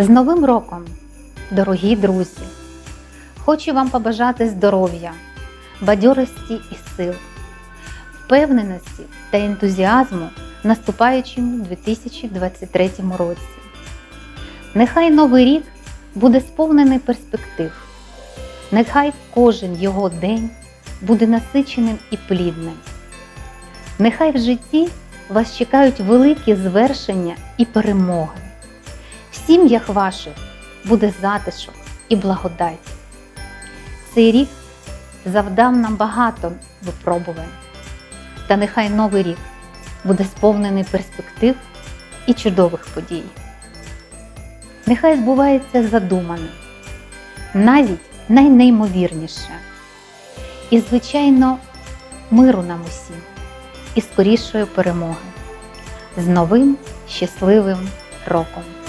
З Новим роком, дорогі друзі! Хочу вам побажати здоров'я, бадьорості і сил, впевненості та ентузіазму в наступаючому 2023 році. Нехай новий рік буде сповнений перспектив. Нехай кожен його день буде насиченим і плідним. Нехай в житті вас чекають великі звершення і перемоги. Сім'ях ваших буде затишок і благодать. Цей рік завдав нам багато випробувань. Та нехай новий рік буде сповнений перспектив і чудових подій. Нехай збувається задумане, навіть найнеймовірніше. І, звичайно, миру нам усім і скорішої перемоги з новим щасливим роком!